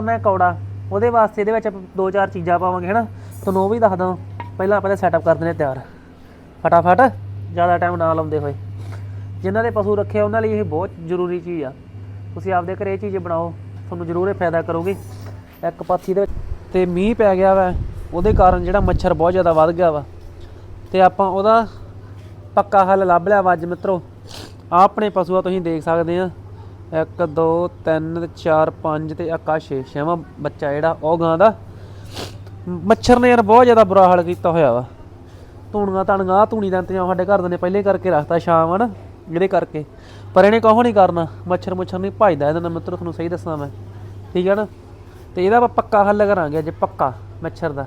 ਮੈਂ ਕੌੜਾ। ਉਹਦੇ ਵਾਸਤੇ ਇਹਦੇ ਵਿੱਚ ਆਪਾਂ ਦੋ ਚਾਰ ਚੀਜ਼ਾਂ ਪਾਵਾਂਗੇ ਹਨਾ? ਤੁਹਾਨੂੰ ਉਹ ਵੀ ਦੱਸ ਦਾਂ ਪਹਿਲਾਂ ਆਪਾਂ ਇਹਦਾ ਸੈਟਅਪ ਕਰ ਦਿੰਦੇ ਹਾਂ ਤਿਆਰ। ਫਟਾਫਟ ਜ਼ਿਆਦਾ ਟਾਈਮ ਨਾ ਲਾਉਂਦੇ ਹੋਏ। ਜਿਨ੍ਹਾਂ ਦੇ ਪਸ਼ੂ ਰੱਖੇ ਆ, ਉਹਨਾਂ ਲਈ ਇਹ ਬਹੁਤ ਜ਼ਰੂਰੀ ਚੀਜ਼ ਆ। ਤੁਸੀਂ ਆਪਦੇ ਘਰੇ ਇਹ ਚੀਜ਼ ਬਣਾਓ ਤੁਹਾਨੂੰ ਜ਼ਰੂਰ ਇਹ ਫਾਇਦਾ ਕਰੋਗੇ। ਇੱਕ ਪਾਥੀ ਦੇ ਵਿੱਚ ਤੇ ਮੀਂਹ ਪੈ ਗਿਆ ਵਾ ਉਹਦੇ ਕਾਰਨ ਜਿਹੜਾ ਮੱਛਰ ਬਹੁਤ ਜ਼ਿਆਦਾ ਵੱਧ ਗਿਆ ਵਾ। ਤੇ ਆਪਾਂ ਉਹਦਾ ਪੱਕਾ ਹੱਲ ਲੱਭ ਲਿਆ ਵਾ ਅੱਜ ਮਿੱਤਰੋ। ਆਹ ਆਪਣੇ ਪਸ਼ੂ ਆ ਤੁਸੀਂ ਦੇਖ ਸਕਦੇ ਆ। 1 2 3 4 5 ਤੇ ਆਕਾ 6 ਛੇਵਾਂ ਬੱਚਾ ਜਿਹੜਾ, ਉਹ ਗਾਂ ਦਾ। ਮੱਛਰ ਨੇ ਯਾਰ ਬਹੁਤ ਜ਼ਿਆਦਾ ਬੁਰਾ ਹਾਲ ਕੀਤਾ ਹੋਇਆ ਵਾ। ਧੂਣੀਆਂ ਧਣੀਆਂ ਆਹ ਧੂਣੀ ਦਾ ਇੰਤਜ਼ਾਮ ਸਾਡੇ ਘਰ ਦੇ ਨੇ ਪਹਿਲੇ ਕਰਕੇ ਰੱਖਤਾ ਸ਼ਾਮ, ਹਨ? ਇਹਦੇ ਕਰਕੇ। ਪਰ ਇਹਨੇ ਕਹੋ ਨਹੀਂ ਕਰਨਾ। ਮੱਛਰ ਮੁੱਛਰ ਨਹੀਂ ਭਜਦਾ ਇਹਦਾ ਮੈਂ ਮਿੱਤਰੋ ਤੁਹਾਨੂੰ ਸਹੀ ਦੱਸਾਂ ਮੈਂ। ਠੀਕ ਹੈ ਨਾ? ਤੇ ਇਹਦਾ ਆਪਾਂ ਪੱਕਾ ਹੱਲ ਕਰਾਂਗੇ ਅੱਜ, ਪੱਕਾ ਮੱਛਰ ਦਾ।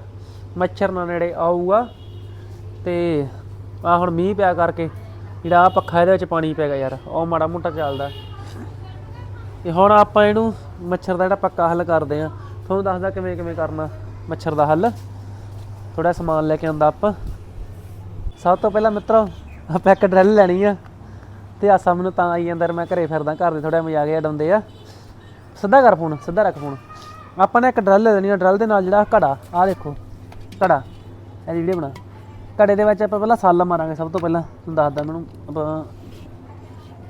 ਮੱਛਰ ਨਾ ਨੇੜੇ ਆਊਗਾ ਤੇ ਆ ਹੁਣ ਮੀਂਹ ਪਿਆ ਕਰਕੇ ਜਿਹੜਾ ਆ ਪੱਖਾ ਇਹਦੇ ਵਿੱਚ ਪਾਣੀ ਪੈ ਗਿਆ ਯਾਰ। ਉਹ ਮਾੜਾ ਮੋਟਾ ਚੱਲਦਾ। ਤੇ ਹੁਣ ਆਪਾਂ ਇਹਨੂੰ ਮੱਛਰ ਦਾ ਜਿਹੜਾ ਪੱਕਾ ਹੱਲ ਕਰਦੇ ਆ ਤੁਹਾਨੂੰ ਦੱਸਦਾ ਕਿਵੇਂ ਕਿਵੇਂ ਕਰਨਾ ਮੱਛਰ ਦਾ ਹੱਲ। ਥੋੜਾ ਸਮਾਨ ਲੈ ਕੇ ਆਂਦਾ ਆਪਾਂ। ਸਭ ਤੋਂ ਪਹਿਲਾਂ ਮਿੱਤਰੋ, ਆਪਾਂ ਇੱਕ ਡਰਿਲ ਲੈਣੀ ਆ। ਤੇ ਆਸਾ ਮੈਨੂੰ ਤਾਂ ਆਈ ਅੰਦਰ ਮੈਂ ਘਰੇ ਫਿਰਦਾ, ਘਰ ਦੇ ਥੋੜਾ ਮਜ਼ਾਕ ਜਿਹਾ ਡਾਉਂਦੇ ਆ। ਸਿੱਧਾ ਕਰ ਫੋਨ, ਸਿੱਧਾ ਰੱਖ ਫੋਨ। ਆਪਾਂ ਨੇ ਇੱਕ ਡਰਲ ਲੈਣੀ ਆ। ਡਰਲ ਦੇ ਨਾਲ ਜਿਹੜਾ ਘੜਾ ਆ ਦੇਖੋ, ਘੜਾ। ਇਹ ਵੀਡੀਓ ਬਣਾ। ਘੜੇ ਦੇ ਵਿੱਚ ਆਪਾਂ ਪਹਿਲਾਂ ਸੱਲ ਮਾਰਾਂਗੇ ਸਭ ਤੋਂ ਪਹਿਲਾਂ। ਤੁਹਾਨੂੰ ਦੱਸਦਾ ਮੈਨੂੰ ਆਪਾਂ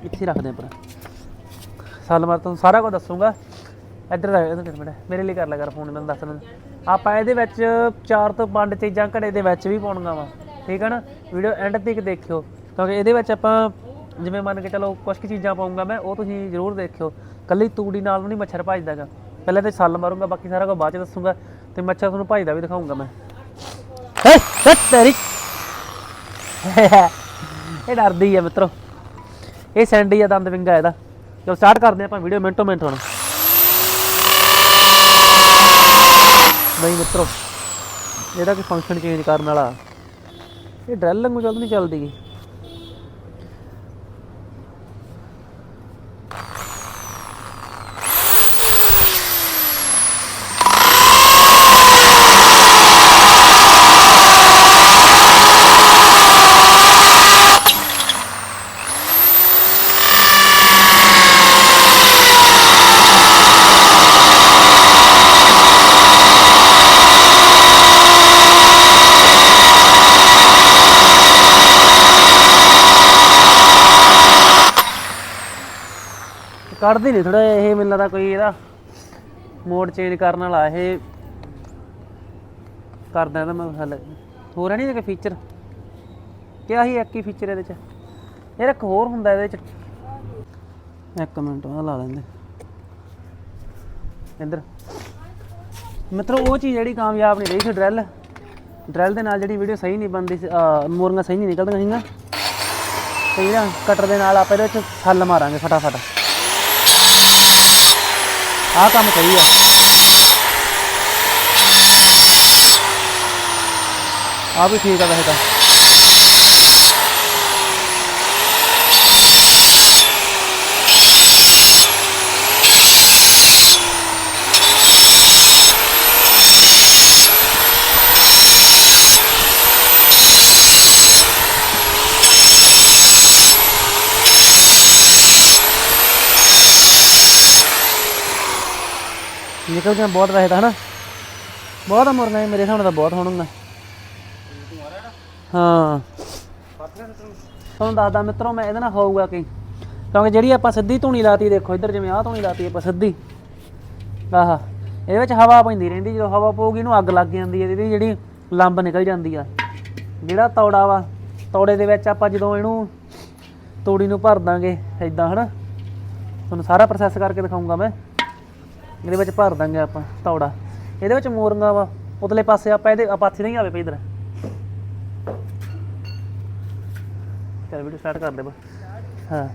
ਇੱਥੇ ਰੱਖਦੇ ਆਪਾਂ ਸਾਲ ਮਾਰ ਤੁਹਾਨੂੰ ਸਾਰਾ ਕੁਝ ਦੱਸੂਗਾ। ਇੱਧਰ ਆ ਇੱਧਰ ਕਰ ਬੜਾ ਮੇਰੇ ਲਈ ਕਰ ਲਿਆ ਕਰ ਫੋਨ, ਮੈਨੂੰ ਦੱਸ ਦਿੰਦਾ ਆਪਾਂ ਇਹਦੇ ਵਿੱਚ ਚਾਰ ਤੋਂ ਪੰਜ ਚੀਜ਼ਾਂ ਘੜੇ ਦੇ ਵਿੱਚ ਵੀ ਪਾਉਣੀਆਂ ਵਾ। ਠੀਕ ਹੈ ਨਾ? ਵੀਡੀਓ ਐਂਡ ਤੱਕ ਦੇਖਿਓ। ਕਿਉਂਕਿ ਇਹਦੇ ਵਿੱਚ ਆਪਾਂ ਜਿਵੇਂ ਮੰਨ ਕੇ ਚਲੋ ਕੁਝ ਕੁ ਚੀਜ਼ਾਂ ਪਾਉਂਗਾ ਮੈਂ, ਉਹ ਤੁਸੀਂ ਜ਼ਰੂਰ ਦੇਖਿਓ। ਕੱਲੀ ਤੂੜੀ ਨਾਲ ਵੀ ਨਹੀਂ ਮੱਛਰ ਭਜਦਾਗਾ। ਪਹਿਲਾਂ ਤੇ ਸੱਲ ਮਾਰੂੰਗਾ, ਬਾਕੀ ਸਾਰਾ ਕੁਝ ਬਾਅਦ ਚ ਦੱਸੂਗਾ। ਤੇ ਮੱਛਰ ਤੁਹਾਨੂੰ ਭਜਦਾ ਵੀ ਦਿਖਾਉਂਗਾ ਮੈਂ। ਤੇਰੀ? ਇਹ ਡਰਦੀ ਆ ਮਿੱਤਰੋ। ਇਹ ਸੈਂਡੀ ਆ ਦੰਦ ਵਿੰਗਾ ਇਹਦਾ। ਚਲੋ ਸਟਾਰਟ ਕਰਦੇ ਹਾਂ ਆਪਾਂ ਵੀਡੀਓ ਮਿੰਟੋ ਮਿੰਟ ਹੁਣ। ਨਹੀਂ ਮਿੱਤਰੋ, ਜਿਹੜਾ ਕੋਈ ਫੰਕਸ਼ਨ ਚੇਂਜ ਕਰਨ ਵਾਲਾ, ਇਹ ਡਰੈਲ ਵਾਂਗੂ ਜਲਦੀ ਨਹੀਂ ਚੱਲਦੀ। ਕੱਢਦੀ ਨਹੀਂ ਥੋੜਾ ਇਹ ਮੈਨੂੰ ਲੱਗਦਾ ਕੋਈ ਇਹਦਾ ਮੋਡ ਚੇਂਜ ਕਰਨ ਵਾਲਾ, ਇਹ ਕਰਦਾ ਇਹਦਾ ਮੈਂ ਹੱਲ। ਹੋਰ ਹੈ ਨਹੀਂ ਇਹ ਫੀਚਰ ਕਿਆ ਹੀ ਇੱਕ ਹੀ ਫੀਚਰ ਇਹਦੇ ਚ? ਯਾਰ ਇੱਕ ਹੋਰ ਹੁੰਦਾ ਇਹਦੇ ਚ। ਇੱਕ ਮਿੰਟ ਆ ਲਾ ਲੈਂਦੇ। ਇੰਦਰ ਮਿੱਤਰੋ, ਉਹ ਚੀਜ਼ ਜਿਹੜੀ ਕਾਮਯਾਬ ਨਹੀਂ ਰਹੀ ਸੀ ਡਰੈਲ। ਡਰੈਲ ਦੇ ਨਾਲ ਜਿਹੜੀ ਵੀਡੀਓ ਸਹੀ ਨਹੀਂ ਬਣਦੀ ਸੀ ਅਹ ਮੋਰੀਆਂ ਸਹੀ ਨਹੀਂ ਨਿਕਲਦੀਆਂ ਸੀਗੀਆਂ। ਤੇ ਜਿਹੜਾ ਕਟਰ ਦੇ ਨਾਲ ਆਪਾਂ ਇਹਦੇ ਵਿੱਚ ਛੱਲ ਮਾਰਾਂਗੇ ਫਟਾਫਟ। ਆਹ ਕੰਮ ਸਹੀ ਆ। ਆ ਵੀ ਠੀਕ ਆ ਵੈਸੇ ਤਾਂ। ਨਿਕਲ ਗਿਆ ਬਹੁਤ ਵੈਸੇ ਤਾਂ, ਹਨਾ? ਬਹੁਤ ਮੁਰਨਾ ਹੈ ਮੇਰੇ ਹਿਸਾਬ ਨਾਲ ਤਾਂ ਬਹੁਤ ਹੋਣਗਾ ਹਾਂ। ਤੁਹਾਨੂੰ ਦੱਸਦਾ ਮਿੱਤਰੋ, ਮੈਂ ਇਹਦੇ ਨਾਲ ਹੋਊਗਾ ਕੀ, ਕਿਉਂਕਿ ਜਿਹੜੀ ਆਪਾਂ ਸਿੱਧੀ ਧੂਣੀ ਲਾਤੀ, ਦੇਖੋ ਇੱਧਰ ਜਿਵੇਂ ਆਹ ਧੂਣੀ ਲਾਤੀ ਆਪਾਂ ਸਿੱਧੀ। ਆਹ, ਇਹਦੇ ਵਿੱਚ ਹਵਾ ਪੈਂਦੀ ਰਹਿੰਦੀ, ਜਦੋਂ ਹਵਾ ਪਊਗੀ ਇਹਨੂੰ ਅੱਗ ਲੱਗ ਜਾਂਦੀ ਹੈ, ਇਹਦੀ ਜਿਹੜੀ ਲੰਬ ਨਿਕਲ ਜਾਂਦੀ ਆ। ਜਿਹੜਾ ਤੌੜਾ ਵਾ, ਤੌੜੇ ਦੇ ਵਿੱਚ ਆਪਾਂ ਜਦੋਂ ਇਹਨੂੰ ਤੂੜੀ ਨੂੰ ਭਰ ਦਾਂਗੇ ਇਦਾਂ ਹਨਾ? ਤੁਹਾਨੂੰ ਸਾਰਾ ਪ੍ਰੋਸੈਸ ਕਰਕੇ ਦਿਖਾਉਂਗਾ ਮੈਂ। ਇਹਦੇ ਵਿੱਚ ਭਰ ਦਾਂਗੇ ਆਪਾਂ ਤੌੜਾ। ਇਹਦੇ ਵਿੱਚ ਮੋਰੀਆਂ ਵਾ, ਉਤਲੇ ਪਾਸੇ ਆਪਾਂ ਇਹਦੇ ਆ ਪਾਥੀ ਨਹੀਂ ਆਵੇ ਪਈ ਇਧਰ। ਚਲ ਵੀਡੀਓ ਸਟਾਰਟ ਕਰ ਦੇ ਬਸ। ਹਾਂ।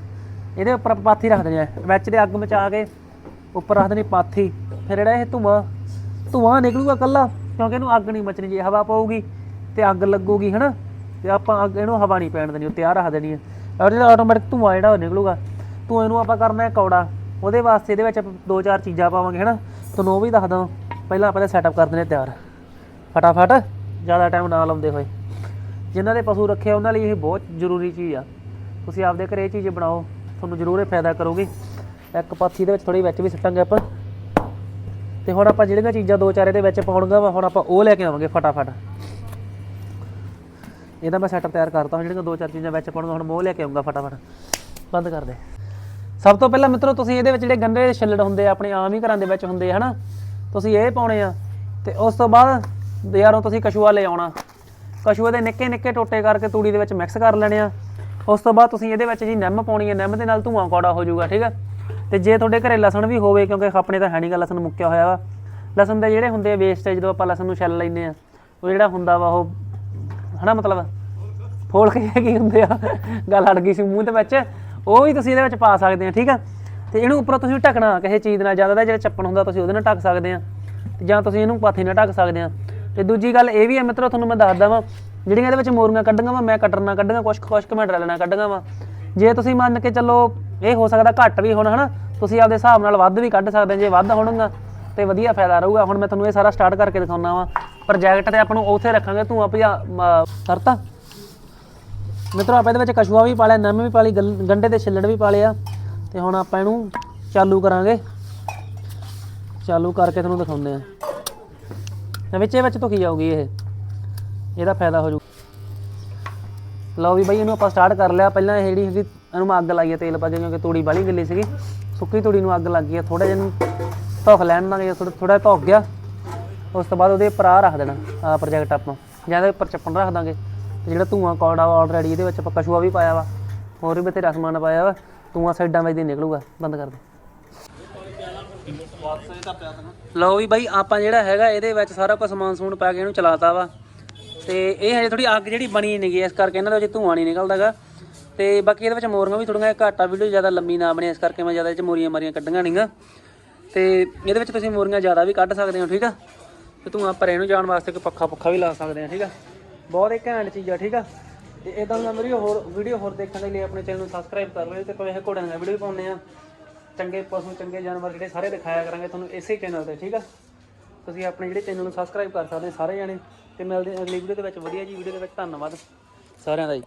ਇਹਦੇ ਉੱਪਰ ਪਾਥੀ ਰੱਖ ਦੇਣੀ ਵਿੱਚ ਦੇ ਅੱਗ ਮਚਾ ਕੇ ਉੱਪਰ ਰੱਖ ਦੇਣੀ ਪਾਥੀ। ਫਿਰ ਜਿਹੜਾ ਇਹ ਧੂਆਂ ਧੂਆਂ ਨਿਕਲੂਗਾ ਕੱਲਾ ਕਿਉਂਕਿ ਇਹਨੂੰ ਅੱਗ ਨਹੀਂ ਮਚਣੀ ਜੇ ਹਵਾ ਪਊਗੀ ਤੇ ਅੱਗ ਲੱਗੂਗੀ, ਹਨਾ? ਤੇ ਆਪਾਂ ਅੱਗ, ਇਹਨੂੰ ਹਵਾ ਨਹੀਂ ਪੈਣ ਦੇਣੀ ਉੱਤੇ ਆ ਰੱਖ ਦੇਣੀ ਹੈ ਔਰ ਜਿਹੜਾ ਆਟੋਮੈਟਿਕ ਧੂਆਂ ਜਿਹੜਾ ਉਹ ਨਿਕਲੂਗਾ। ਧੂਏ ਨੂੰ ਆਪਾਂ ਕਰਨਾ ਹੈ ਕੌੜਾ। ਉਹਦੇ ਵਾਸਤੇ ਇਹਦੇ ਵਿੱਚ ਆਪਾਂ ਦੋ ਚਾਰ ਚੀਜ਼ਾਂ ਪਾਵਾਂਗੇ, ਹਨਾ? ਤੁਹਾਨੂੰ ਉਹ ਵੀ ਦੱਸ ਦਾਂ ਪਹਿਲਾਂ ਆਪਾਂ ਇਹਦਾ ਸੈਟਅਪ ਕਰ ਦਿੰਦੇ ਹਾਂ ਤਿਆਰ। ਫਟਾਫਟ, ਜ਼ਿਆਦਾ ਟਾਈਮ ਨਾ ਲਾਉਂਦੇ ਹੋਏ। ਜਿਨ੍ਹਾਂ ਦੇ ਪਸ਼ੂ ਰੱਖੇ ਉਹਨਾਂ ਲਈ ਇਹ ਬਹੁਤ ਜ਼ਰੂਰੀ ਚੀਜ਼ ਆ। ਤੁਸੀਂ ਆਪਦੇ ਘਰੇ ਇਹ ਚੀਜ਼ ਬਣਾਓ, ਤੁਹਾਨੂੰ ਜ਼ਰੂਰ ਇਹ ਫਾਇਦਾ ਕਰੂਗੀ। ਇੱਕ ਪਾਥੀ ਦੇ ਵਿੱਚ ਥੋੜੀ ਵਿੱਚ ਵੀ ਸਿੱਟਾਂਗੇ ਆਪਾਂ। ਤੇ ਹੁਣ ਆਪਾਂ ਜਿਹੜੀਆਂ ਚੀਜ਼ਾਂ ਦੋ ਚਾਰੇ ਦੇ ਵਿੱਚ ਪਾਉਣਗਾ ਵਾ, ਹੁਣ ਆਪਾਂ ਉਹ ਲੈ ਕੇ ਆਵਾਂਗੇ ਫਟਾਫਟ। ਇਹਦਾ ਮੈਂ ਸੈਟਅਪ ਤਿਆਰ ਕਰਤਾ ਹੁਣ ਜਿਹੜੀਆਂ ਦੋ ਚਾਰ ਚੀਜ਼ਾਂ ਵਿੱਚ ਪਾਉਣਗਾ ਹੁਣ ਮੈਂ ਉਹ ਲੈ ਕੇ ਆਉਂਗਾ ਫਟਾਫਟ। ਬੰਦ ਕਰ ਦੇ। ਸਭ ਤੋਂ ਪਹਿਲਾਂ ਮਿੱਤਰੋ, ਤੁਸੀਂ ਇਹਦੇ ਵਿੱਚ ਜਿਹੜੇ ਗੰਢੇ ਦੇ ਛਿੱਲੜ ਹੁੰਦੇ ਆ, ਆਪਣੇ ਆਮ ਹੀ ਘਰਾਂ ਦੇ ਵਿੱਚ ਹੁੰਦੇ ਆ, ਹਨਾ? ਤੁਸੀਂ ਇਹ ਪਾਉਣੇ ਆ ਤੇ ਉਸ ਤੋਂ ਬਾਅਦ ਯਾਰੋਂ ਤੁਸੀਂ ਕਛੂਆ ਲੈ ਆਉਣਾ। ਕਸ਼ੂਏ ਦੇ ਨਿੱਕੇ ਨਿੱਕੇ ਟੋਟੇ ਕਰਕੇ ਤੂੜੀ ਦੇ ਵਿੱਚ ਮਿਕਸ ਕਰ ਲੈਣੇ ਆ। ਉਸ ਤੋਂ ਬਾਅਦ ਤੁਸੀਂ ਇਹਦੇ ਵਿੱਚ ਜੀ ਨਿੰਮ ਪਾਉਣੀ ਹੈ ਨਿੰਮ ਦੇ ਨਾਲ ਧੂਆਂ ਕੌੜਾ ਹੋ ਜਾਊਗਾ, ਠੀਕ ਆ? ਤੇ ਜੇ ਤੁਹਾਡੇ ਘਰੇ ਲਸਣ ਵੀ ਹੋਵੇ, ਕਿਉਂਕਿ ਆਪਣੇ ਤਾਂ ਹੈ ਨਹੀਂਗਾ ਲਸਣ ਮੁੱਕਿਆ ਹੋਇਆ ਵਾ। ਲਸਣ ਦੇ ਜਿਹੜੇ ਹੁੰਦੇ ਆ ਵੇਸਟ ਜਦੋਂ ਆਪਾਂ ਲਸਣ ਨੂੰ ਛਿੱਲ ਲੈਂਦੇ ਆ, ਉਹ ਜਿਹੜਾ ਹੁੰਦਾ ਵਾ ਉਹ, ਹਨਾ ਮਤਲਬ? ਫੋਲ ਕੇ ਕੀ ਹੁੰਦੇ ਆ, ਗੱਲ ਅੜ ਗਈ ਸੀ ਮੂੰਹ ਦੇ ਵਿੱਚ। ਉਹ ਵੀ ਤੁਸੀਂ ਇਹਦੇ ਵਿੱਚ ਪਾ ਸਕਦੇ ਆ, ਠੀਕ ਆ? ਤੇ ਇਹਨੂੰ ਉੱਪਰੋਂ ਤੁਸੀਂ ਢੱਕਣਾ ਕਿਸੇ ਚੀਜ਼ ਨਾਲ ਜ਼ਿਆਦਾ ਦਾ ਜਿਹੜਾ ਚੱਪਣ ਹੁੰਦਾ ਤੁਸੀਂ ਉਹਦੇ ਨਾਲ ਢੱਕ ਸਕਦੇ ਆ। ਤੇ ਜਾਂ ਤੁਸੀਂ ਇਹਨੂੰ ਪਾਥੀ ਨਾਲ ਢੱਕ ਸਕਦੇ ਆ। ਤੇ ਦੂਜੀ ਗੱਲ ਇਹ ਵੀ ਹੈ ਮਿੱਤਰੋ, ਤੁਹਾਨੂੰ ਮੈਂ ਦੱਸਦਾ ਵਾਂ, ਜਿਹੜੀਆਂ ਇਹਦੇ ਵਿੱਚ ਮੋਰੀਆਂ ਕੱਢਾਂਗਾ ਵਾ, ਮੈਂ ਕਟਰ ਨਾਲ ਕੱਢੀਆਂ, ਕੁਛ ਕੁਛ ਕੁ ਮੈਂ ਡਰਲ ਕੱਢਾਂਗਾ ਵਾ। ਜੇ ਤੁਸੀਂ ਮੰਨ ਕੇ ਚੱਲੋ ਇਹ ਹੋ ਸਕਦਾ ਘੱਟ ਵੀ ਹੋਣ, ਹਨਾ? ਤੁਸੀਂ ਆਪਦੇ ਹਿਸਾਬ ਨਾਲ ਵੱਧ ਵੀ ਕੱਢ ਸਕਦੇ ਜੇ ਵੱਧ ਹੋਣਗਾ ਤੇ ਵਧੀਆ ਫਾਇਦਾ ਰਹੂਗਾ। ਹੁਣ ਮੈਂ ਤੁਹਾਨੂੰ ਇਹ ਸਾਰਾ ਸਟਾਰਟ ਕਰਕੇ ਦਿਖਾਉਣਾ ਵਾ। ਪ੍ਰੋਜੈਕਟ ਤੇ ਆਪਾਂ ਨੂੰ ਉੱਥੇ ਰੱਖਾਂਗੇ ਤੂੰ ਆਪਿਆ ਕਰਤਾ ਮਿੱਤਰੋ, ਆਪਾਂ ਇਹਦੇ ਵਿੱਚ ਕਛੂਆ ਵੀ ਪਾ ਲਿਆ, ਨਮ ਵੀ ਪਾ ਲਈ, ਗਲ- ਗੰਢੇ ਦੇ ਛਿੱਲੜ ਵੀ ਪਾ ਲਿਆ ਤੇ ਹੁਣ ਆਪਾਂ ਇਹਨੂੰ ਚਾਲੂ ਕਰਾਂਗੇ। ਚਾਲੂ ਕਰਕੇ ਤੁਹਾਨੂੰ ਦਿਖਾਉਂਦੇ ਆ ਤੇ ਵਿੱਚੇ ਵਿੱਚ ਧੁਖੀ ਜਾਊਗੀ ਇਹ? ਇਹਦਾ ਫਾਇਦਾ ਹੋ ਜੂ ਲਓ ਵੀ ਬਾਈ, ਇਹਨੂੰ ਆਪਾਂ ਸਟਾਰਟ ਕਰ ਲਿਆ। ਪਹਿਲਾਂ ਇਹ ਜਿਹੜੀ ਹੈਗੀ ਇਹਨੂੰ ਮੈਂ ਅੱਗ ਲਾਈ ਹੈ ਤੇਲ ਪਾ ਕੇ, ਕਿਉਂਕਿ ਤੂੜੀ ਬਾਲੀ ਗਿੱਲੀ ਸੀਗੀ। ਸੁੱਕੀ ਤੂੜੀ ਨੂੰ ਅੱਗ ਲੱਗ ਗਈ ਹੈ। ਥੋੜਾ ਜਿਹਾ ਇਹਨੂੰ ਧੁੱਖ ਲੈਣ ਦਾਂਗੇ ਥੋੜਾ ਥੋੜਾ ਧੁੱਖ ਗਿਆ। ਉਸ ਤੋਂ ਬਾਅਦ ਉਹਦੇ ਉੱਪਰ ਆਹ ਰੱਖ ਦੇਣਾ ਆ ਪ੍ਰੋਜੈਕਟ ਆਪਾਂ। ਜਾਂ ਇਹਦੇ ਉੱਪਰ ਚੱਪਣ ਰੱਖ ਦਾਂਗੇ। ਜਿਹੜਾ ਧੂਆਂ ਕੌੜਾ ਵਾ ਆਲਰੇਡੀ ਇਹਦੇ ਵਿੱਚ ਆਪਾਂ ਕਛੂਆ ਵੀ ਪਾਇਆ ਵਾ, ਹੋਰ ਵੀ ਬਥੇਰਾ ਸਮਾਨ ਪਾਇਆ ਵਾ, ਧੂਆਂ ਸਾਈਡਾਂ ਵਿੱਚ ਦੀ ਨਿਕਲੂਗਾ, ਬੰਦ ਕਰ ਦੇ। ਲਓ ਵੀ ਬਾਈ, ਆਪਾਂ ਜਿਹੜਾ ਹੈਗਾ ਇਹਦੇ ਵਿੱਚ ਸਾਰਾ ਕੁਝ ਸਮਾਨ ਸਮੂਨ ਪਾ ਕੇ ਇਹਨੂੰ ਚਲਾਤਾ ਵਾ। ਤੇ ਇਹ ਹਜੇ ਥੋੜੀ ਅੱਗ ਜਿਹੜੀ ਬਣੀ ਨਹੀਂ ਨਹੀਂਗੀ ਇਸ ਕਰਕੇ ਇਹਨਾਂ ਦੇ ਵਿੱਚ ਧੂਆਂ ਨਹੀਂ ਨਿਕਲਦਾਗਾ। ਤੇ ਬਾਕੀ ਇਹਦੇ ਵਿੱਚ ਮੋਰੀਆਂ ਵੀ ਥੋੜੀਆਂ ਘਾਟਾ ਵੀਡੀਓ ਜ਼ਿਆਦਾ ਲੰਮੀ ਨਾ ਬਣੇ, ਇਸ ਕਰਕੇ ਮੈਂ ਜ਼ਿਆਦਾ ਇਹ ਚ ਮੋਰੀਆਂ ਮਾਰੀਆਂ ਕੱਢੀਆਂ ਨਹੀਂਗਾ ਤੇ ਇਹਦੇ ਵਿੱਚ ਤੁਸੀਂ ਮੋਰੀਆਂ ਜ਼ਿਆਦਾ ਵੀ ਕੱਢ ਸਕਦੇ ਹੋ, ਠੀਕ ਆ? ਤੇ ਧੂਆਂ ਭਰੇ ਨੂੰ ਜਾਣ ਵਾਸਤੇ ਕੋਈ ਪੱਖਾ ਪੁੱਖਾ ਵੀ ਲਾ ਸਕਦੇ ਆ, ਠੀਕ ਆ? ਬਹੁਤ ਹੀ ਘੈਂਟ ਚੀਜ਼ ਆ, ਠੀਕ ਆ? ਤੇ ਇਦਾਂ ਦਾ ਮੇਰੀ ਹੋਰ ਵੀਡੀਓ ਹੋਰ ਦੇਖਣ ਦੇ ਲਈ ਆਪਣੇ ਚੈਨਲ ਨੂੰ ਸਬਸਕ੍ਰਾਈਬ ਕਰ ਲਓ ਤੇ ਕੋਈ ਇਹ ਘੋੜਿਆਂ ਦਾ ਵੀਡੀਓ ਵੀ ਪਾਉਂਦੇ ਆ। ਚੰਗੇ ਪਸ਼ੂ, ਚੰਗੇ ਜਾਨਵਰ ਜਿਹੜੇ ਸਾਰੇ ਦਿਖਾਇਆ ਕਰਾਂਗੇ ਤੁਹਾਨੂੰ ਇਸੇ ਚੈਨਲ ਤੇ, ਠੀਕ ਆ? ਤੁਸੀਂ ਆਪਣੇ ਜਿਹੜੇ ਚੈਨਲ ਨੂੰ ਸਬਸਕ੍ਰਾਈਬ ਕਰ ਸਕਦੇ ਸਾਰੇ ਜਾਣੇ ਤੇ ਮਿਲਦੇ ਅਗਲੀ ਵੀਡੀਓ ਦੇ ਵਿੱਚ। ਵਧੀਆ ਜੀ ਵੀਡੀਓ ਦੇ ਵਿੱਚ ਧੰਨਵਾਦ ਸਾਰਿਆਂ ਦਾ ਜੀ।